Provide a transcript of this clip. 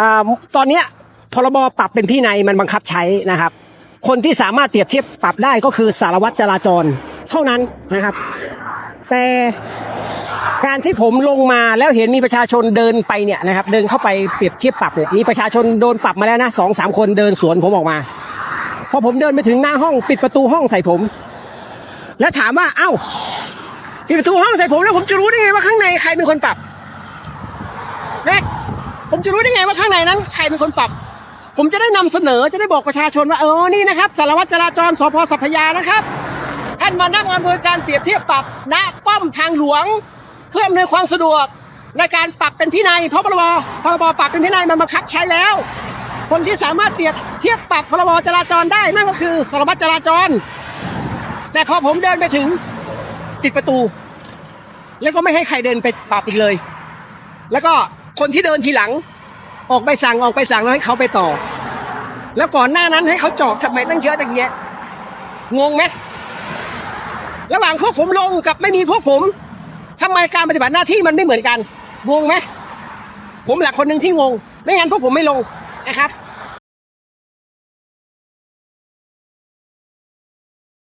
อ่าตอนเนี้ยพรบปรับเป็นพินัยมันบังคับใช้นะครับ คนที่สามารถเปรียบเทียบปรับได้ก็คือสารวัตรจราจรเท่านั้นนะครับ แต่การที่ผมลงมาแล้วเห็นมีประชาชนเดินไปเนี่ยนะครับ เดินเข้าไปเปรียบเทียบปรับเนี่ยมีประชาชนโดนปรับมาแล้วนะสองสามคนเดินสวนผมออกมาพอผมเดินไปถึงหน้าห้องปิดประตูห้องใส่ผม แล้วถามว่าเอ้าปิดประตูห้องใส่ผมแล้วผมจะรู้ได้ไงว่าข้างในใครเป็นคนปรับแม่ ผมจะรู้ได้ไงว่าข้างในนั้นใครเป็นคนปรับ ผมจะได้นำเสนอจะได้บอกประชาชนว่าเออนี่นะครับสารวัตรจราจรสพสัพยานะครับ ท่านมานั่งอำนวยการเปรียบเทียบปรับณป้อมทางหลวง เพื่ออำนวยความสะดวกในการปรับเป็นพินัยเพราะพรบพรบปรับเป็นพินัยมันบังคับใช้แล้ว คนที่สามารถเปรียบเทียบปรับพรบจราจรได้นั่นก็คือสารวัตรจราจร แต่พอผมเดินไปถึงติดประตู แล้วก็ไม่ให้ใครเดินไปปรับอีกเลย แล้วก็ คนที่เดินทีหลัง ออกไปสั่งออกไปสั่งแล้วให้เขาไปต่อ แล้วก่อนหน้านั้นให้เขาจอดทำไมตั้งเยอะตั้งแยะงงไหมระหว่างพวกผมลงกับไม่มีพวกผมทำไมการปฏิบัติหน้าที่มันไม่เหมือนกันงงไหมผมแหละคนหนึ่งที่งง ไม่งั้นพวกผมไม่ลงนะครับ